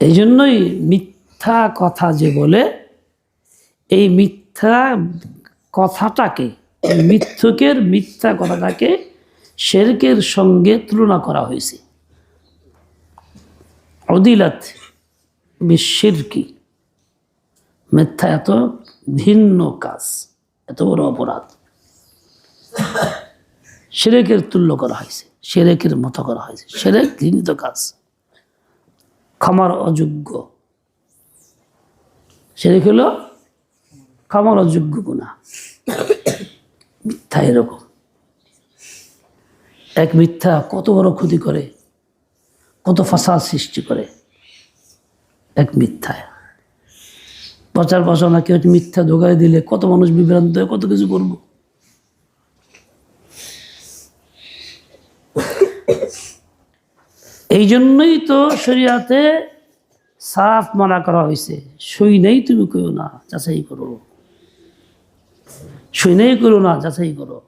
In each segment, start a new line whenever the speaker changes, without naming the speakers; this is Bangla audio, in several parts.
এই জন্যই মিথ্যা কথা যে বলে, এই মিথ্যা কথাটাকে মিথ্যকের মিথ্যা কথাটাকে শেরকের সঙ্গে তুলনা করা হয়েছে। অদিলাত বিশিরকি। মিথ্যা এত ভিন্ন কাজ, এত বড় অপরাধ। সেরেকের তুল্য করা হয়েছে সেরেকের মতো করা হয়েছে। সেরেক ঘৃণিত কাজ। ক্ষমার অযোগ্য। সেরেক হলো ক্ষমার অযোগ্য গুণা। মিথ্যা এরকম। এক মিথ্যা কত বড় ক্ষতি করে, কত ফাসাদ সৃষ্টি করে। এক মিথ্যায়। প্রচার প্রচারণা কেউ মিথ্যা ধোকায় দিলে কত মানুষ বিভ্রান্ত হয়ে কত কিছু করব? এই জন্যই তো শরিয়াতে সাফ মানা করা হয়েছে সই নেই তুমি কেউ না, যাচাই করো। সই নেই করো না, যাচাই করো।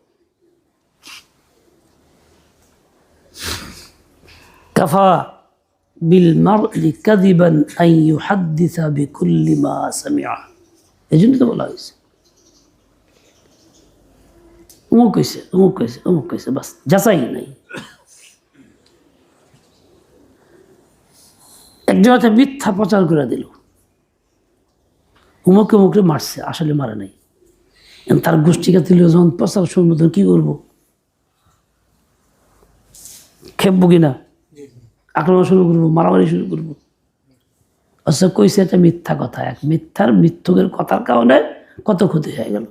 কাফা বিল মারলি কাদিবান আই ইউহাদ্দিসা বিকুল্লি মা সামিআ। এই জন্য তো বলা হয়েছে অমুক কইছে অমুক কইছে অমুক কইছে, বাস, যাচাই নাই। একজন হচ্ছে মিথ্যা প্রচার করে দিল। উমুকে মুখে মারছে, আসলে মারে নাই। তার গোষ্ঠীকে দিল যখন প্রচার শুনব তখন কী করব? খেপবো কিনা? আক্রমণ শুরু করব, মারামারি শুরু করব। অথচ কইছে এটা মিথ্যা কথা। এক মিথ্যার মিথ্যকের কথার কারণে কত ক্ষতি হয়ে গেল।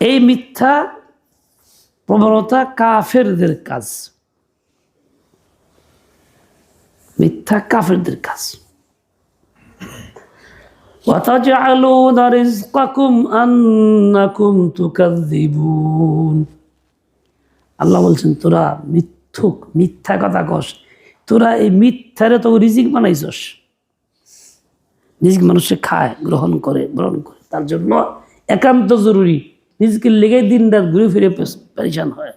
এই মিথ্যা প্রবণতা কাফেরদের কাজ। মিথ্যা কাফেরদের কাজ وتجعلون رزقكم أنكم تكذبون আল্লাহ বলছেন তোরা মিথ্যুক মিথ্যা কথা কস তোরা এই মিথ্যারে তো রিজিক বানাইছস রিজিক মানুষে খায় গ্রহণ করে গ্রহণ করে তার জন্য একান্ত জরুরি রিজিকের লেগে দিন রাত ঘুরে ফিরে পরিশান হয়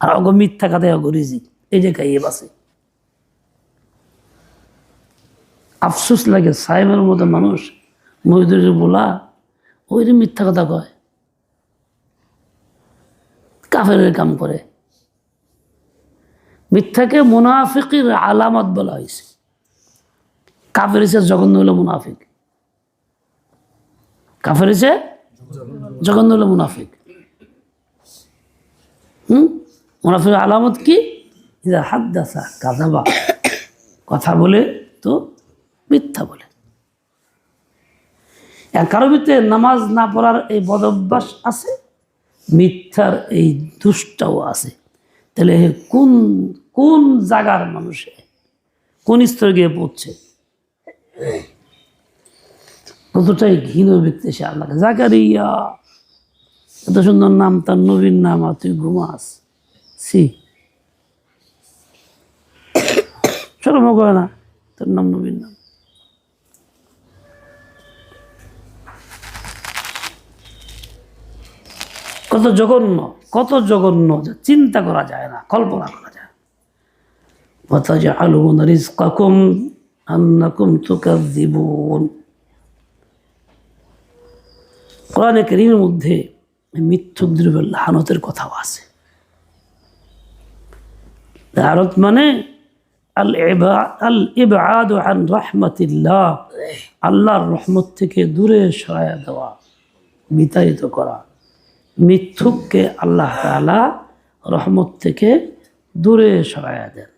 আর অগ মিথ্যা কথায় অগ রিজিক এই যে খাইয়ে বাসে আফসোস লাগে, সাহেবের মতো মানুষ, মহিদুরের বলা, ওই মিথ্যা কথা কয়। কাফের কাম করে। মিথ্যাকে মুনাফিকের আলামত বলা হয়েছে। কাফের হিসে জঘন্য হলো মুনাফিক। কাফের হিসে জঘন্য হলো মুনাফিক। হুম? মুনাফিকের আলামত কি? হাত দাসা কাজাবা কথা বলে তো মিথ্যা বলে। কারও ভিতরে নামাজ না পড়ার এই বদভ্যাস আছে? মিথ্যার এই দুষ্টাও আছে। তাহলে কোন কোন জায়গার মানুষে কোন স্তরে গিয়ে পড়ছে? কতটাই ঘৃণ ব্যক্তি সে আল্লাহকে। জাকারিয়া, এত সুন্দর নাম, তার নবীন নাম, আর তুই ঘুমাস? সি শরম করে না, তোর নাম নবীন নাম। কত জঘন্য কত জঘন্য যে চিন্তা করা যায় না, কল্পনা করা যায় অথচ আলুন রিস আন্নাকুম তুকার জীবন কোরআনে কেরিমের মধ্যে মিথ্যুদ্রীবের লাহানতের কথাও আছে। লাহানত মানে আল আল ইবাদ আন রহমতিল্লাহ, আল্লাহর রহমত থেকে দূরে সরাইয়া দেওয়া, বিতাড়িত করা। মিথ্যুককে আল্লাহ তালা রহমত থেকে দূরে সরাইয়া দেন।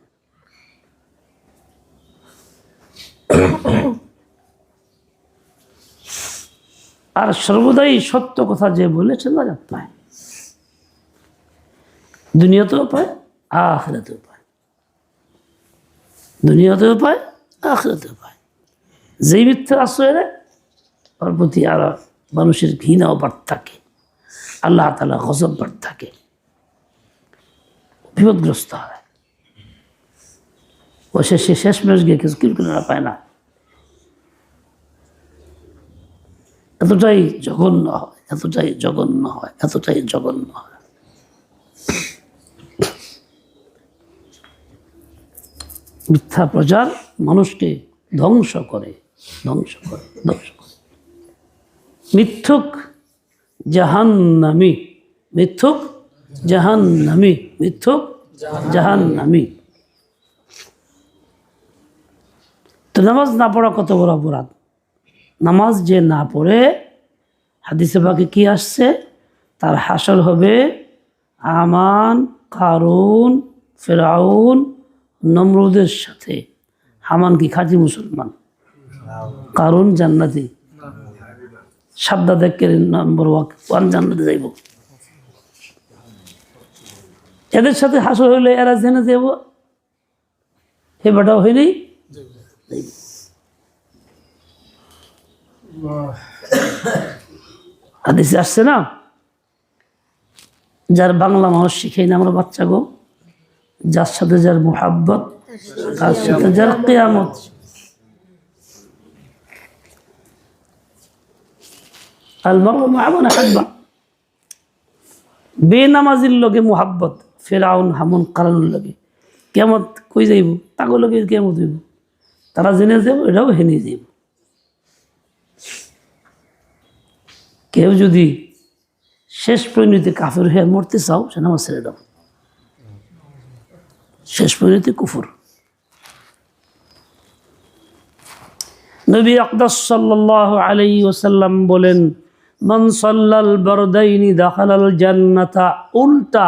আর সর্বদাই সত্য কথা যে বলেছে না পায় দুনিয়াতেও পায়, আখরাতেও পায়। দুনিয়াতেও পায়, আখরাতেও পায়। যেই মিথ্যা আশ্রয় নেয়, ওর প্রতি আর মানুষের ঘৃণাও বাড়তে থাকে। আল্লাহ তালা গজব বাড়তে থাকে। বিপদগ্রস্ত হয়। ও শেষে শেষ মেশ গিয়ে কিছু কিলকিনারা পায় না। এতটাই জঘন্য হয়, এতটাই জঘন্য হয়, এতটাই জঘন্য হয়। মিথ্যা প্রচার মানুষকে ধ্বংস করে ধ্বংস করে ধ্বংস করে। মিথ্যুক জাহান্নামি, মিথ্যুক? জাহান্নামি মিথ্যুক? জাহান্নামি। তো নামাজ না পড়া কত বড় অপরাধ? নামাজ যে না পড়ে, হাদিসে বাকি কি আসছে? তার হাসর হবে আমান কারুন, ফেরাউন, নমরুদের সাথে। হামান কি খাঁটি মুসলমান? কারুন জান্নাতি। সাবদা দেখে নম্বর ওয়ান জান্নাতে যাইব। এদের সাথে হাসর হইলে এরা জেনে যাব হে বেটাও হয়নি হাদিসে আসছে না? যার বাংলা মানুষ শিখেই না আমরা বাচ্চা গো, যার সাথে যার মোহাব্বত, তার সাথে যার কেয়ামত বেনামাজির লগে মোহাব্বত, ফেরাউন হামুন কারানুর লগে। কেমত কই যাইব? তাকে লগে কেমত হইব? তারা জেনে যাব এটাও হেনে যাইব। কেউ যদি শেষ পরিণতি কাফের হয়ে মরতে চাও, সে নামাজ ছেড়ে দাও। শেষ পরিণতি কুফুর। নবী আকদাস সাল্লাহ আলাই ওসাল্লাম বলেন মনসল্লাল বরদাইনি দাহালাল জান্নাতা, উল্টা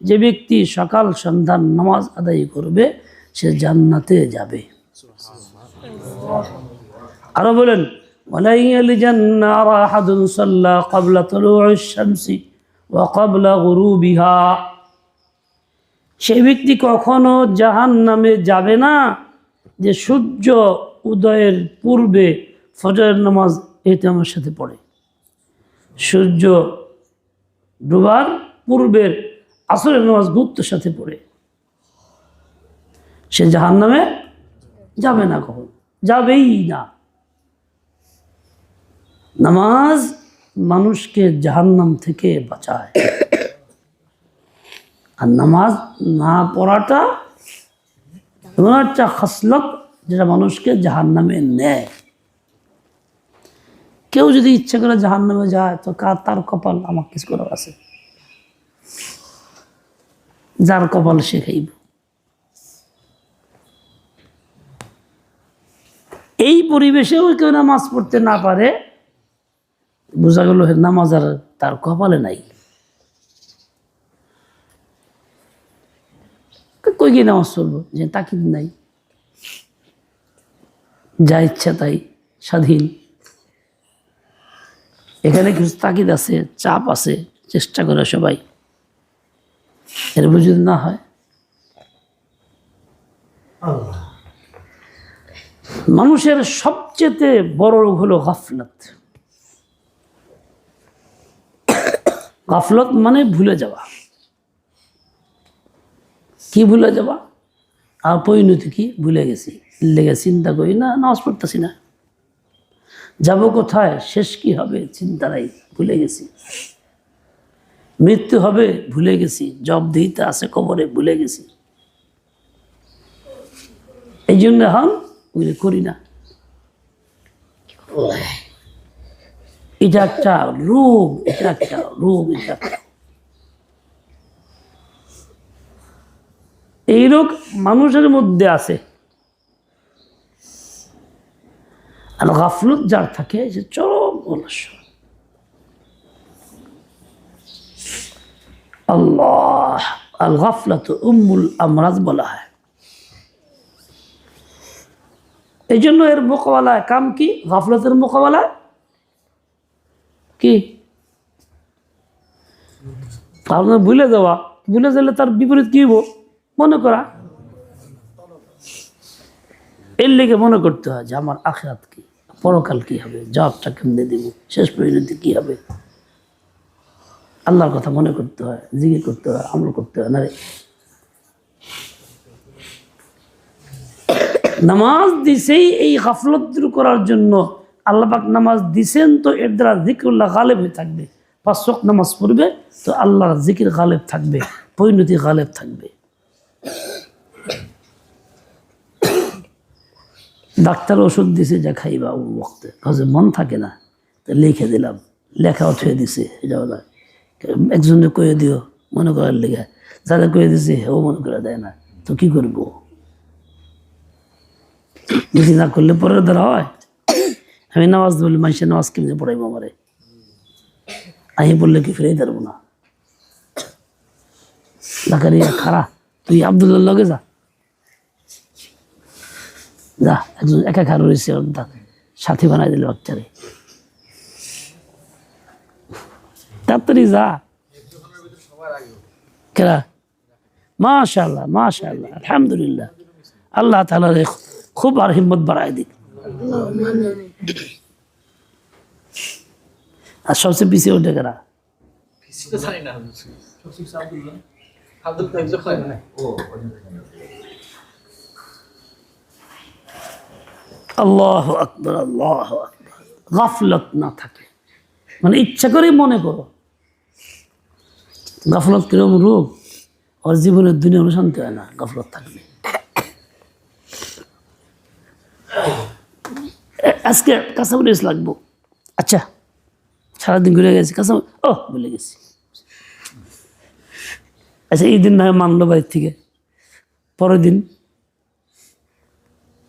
যে ব্যক্তি সকাল সন্ধান নামাজ আদায় করবে, সে জান্নাতে যাবে। আরও বলেন সে ব্যক্তি কখনো জাহান নামে যাবে না, যে সূর্য উদয়ের পূর্বে ফজরের নামাজ এতে আমার সাথে পড়ে। সূর্য ডুবার পূর্বের আসরের নামাজ গুরুত্বের সাথে পড়ে। সে জাহান নামে যাবে না কখন? যাবেই না। নামাজ মানুষকে জাহান্নাম থেকে বাঁচায়। আর নামাজ না পড়াটা এমন একটা খাসলত যেটা মানুষকে জাহান্নামে নেয়। কেউ যদি ইচ্ছে করে জাহান্নামে যায়, তো কার তার কপাল আমার কিছু করার আছে। যার কপাল সে খাইব। এই পরিবেশেও কেউ নামাজ পড়তে না পারে, বোঝা গেল নামাজ আর তার কপালে নাই। কই গিয়ে নামাজ পড়ব? যে তাকিদ নাই। যা ইচ্ছা তাই, স্বাধীন। এখানে কিছু তাকিদ আছে, চাপ আছে, চেষ্টা করে সবাই। এর যদি না হয়। মানুষের সবচেয়ে বড় রোগ হলো গাফলত। গাফলত মানে ভুলে যাওয়া। কি ভুলে যাওয়া? আর পরিণতি কি? ভুলে গেছি। লেগে চিন্তা করি না, নামাজ পড়তেছি না। যাব কোথায়? শেষ কি হবে? চিন্তা নাই ভুলে গেছি। মৃত্যু হবে, ভুলে গেছি। জব দিতে আছে কবরে, ভুলে গেছি। এই জন্য হন ওইগুলো করি না। এটা একটা রোগ এটা একটা রোগ এটা একটা এই রোগ মানুষের মধ্যে আছে। আর গাফলত যার থাকে যে চরম অলস্য আল্লাহ, আল গাফলাত উম্মুল আমরাজ বলা হয়। এই জন্য এর মোকাবেলায় কাম কি? গাফলতের মোকাবেলায়? কি? আপনার ভুলে যাওয়া। ভুলে গেলে তার বিপরীত কি হইব? মনে করা। এর লেগে মনে করতে হয় যে আমার আখরাত কি? পরকাল কি হবে? জবটা কেমনে দিব? শেষ পরিণতি কি হবে? আল্লাহর কথা মনে করতে হয় জিজ্ঞেস করতে হয়, আমল করতে হয়, না নামাজ দিছেই এই গাফলত দূর করার জন্য আল্লাহ পাক নামাজ দিছেন তো এর দ্বারা জিক্রুল্লাহ গালেব হয়ে থাকবে। পাঁচ নামাজ পড়বে তো আল্লাহর জিকির গালেব থাকবে, পরিণতি গালেব থাকবে। ডাক্তার ওষুধ দিছে, যা খাইবা বক্তে কাজে মন থাকে না। তো লিখে দিলাম। লেখাও থুয়ে দিছে এটা বলা। একজনে কয়ে দিও, মনে করার লেগে। যারা কয়ে দিছে ও মনে করে দেয় না। তো কি করব? বেশি না করলে পরের দ্বারা হয়। আমি নামাজ বলি, মানুষের নামাজ কেমনি পড়াইবো আমারে? আমি বললে কি ফিরেই পারব না? খারা। তুই আবদুল্লাহ লগে যা। যা একজন একা খারো রয়েছে সাথী বানাই দিল বাচ্চারে। তাড়াতাড়ি যা। কেরা? মাশাল্লাহ মাশাল্লাহ আলহামদুলিল্লাহ। আল্লাহ তালা খুব আর হিম্মত বাড়ায় দিক। আর সবচেয়ে পিছিয়ে ওঠে কেরা?
জানি না আব্দুল কাইম হয় না
আল্লাহ আকবর আল্লাহ আকবর। গাফলত না থাকে। মানে ইচ্ছা করে মনে করো। গাফলত কিরম রোগ? ওর জীবনের দুনিয়া অনুশান্তি হয় না, গাফলত থাকলে এ- আজকে কাঁচামরিচ লাগবো। আচ্ছা সারাদিন ঘুরে গেছি কাঁচা ও বলে গেছি। আচ্ছা এই দিন না হয় মানলো বাড়ির থেকে। পরের দিন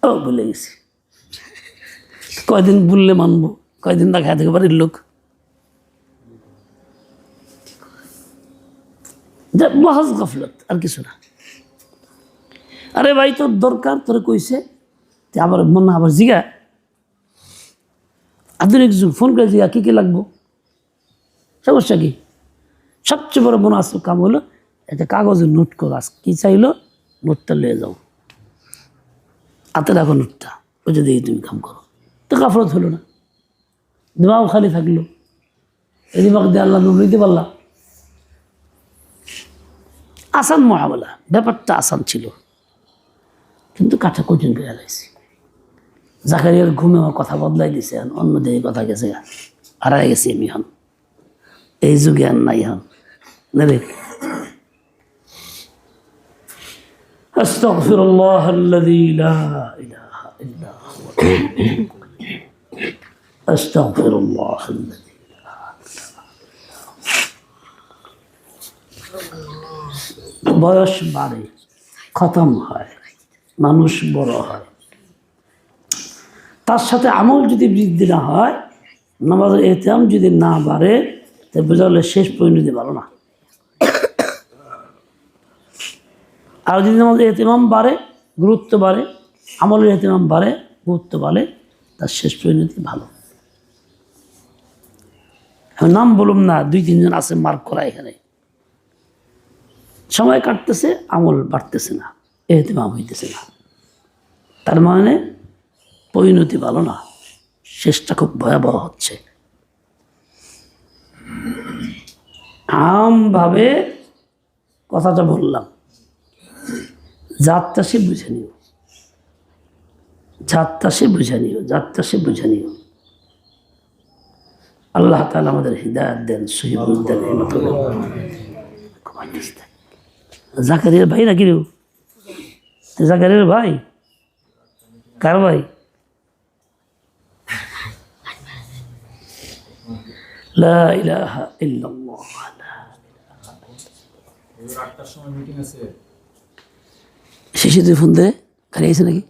ও বলে গেছি। কয়দিন বললে মানবো? কয়দিন খাই থেকে বাড়ির লোক? মহাজ গফলত, আর কিছু না। আরে ভাই, তোর দরকার, তোর কইছে আবার মনে আবার জিগা। আধুনিক যুগ, ফোন করে জিগা, কী কী লাগবো? সমস্যা কি? সবচেয়ে বড় মনে আসল কাম হলো, একটা কাগজের নোট করো, আজ কী চাইলো? নোটটা নিয়ে যাও। হাতে রাখো নোটটা, ওই যদি তুমি কাম করো। তো গাফলত হলো না দিমাগ খালি থাকলো এই দিমাগ দিয়ে আল্লাহ নূর নিতে পারলাম আসান মহাবলা ব্যাপারটা আসান ছিল কিন্তু কাঠা কঠিন করে লাইছি জাকারিয়ার ঘুমে আমার কথা বদলাই দিছে এখন অন্য দিকে কথা গেছে হারাই গেছি আমি হন এই যুগে আর নাই হন না রে أستغفر الله الذي لا إله إلا هو أستغفر الله الذي বয়স বাড়ে খতম হয় মানুষ বড় হয় তার সাথে আমল যদি বৃদ্ধি না হয় নামাজের এহতেম যদি না বাড়ে তো বোঝা হলে শেষ পরিণতি ভালো না আর যদি আমাদের এহতেমাম বাড়ে গুরুত্ব বাড়ে আমলের এহতেমাম বাড়ে গুরুত্ব বাড়ে তার শেষ পরিণতি ভালো আমি নাম বলুম না, দুই, তিনজন আছে মার্ক করা এখানে। সময় কাটতেছে, আমল বাড়তেছে না, এহতেমাম হইতেছে না। তার মানে পরিণতি ভালো না, শেষটা খুব ভয়াবহ হচ্ছে। আমভাবে কথাটা বললাম। যাত্রা সে বুঝে নিও। যাত্রা সে বুঝে নিও যাত্রা সে বুঝে নিও। আল্লাহ তালা আমাদের হৃদায়ত দেন সহিবুল দেন। জাকারিয়ার ভাই নাকি রে ও? জাকারিয়ার ভাই? কার ভাই? শেষে তুই ফোন দে খালি আছে নাকি?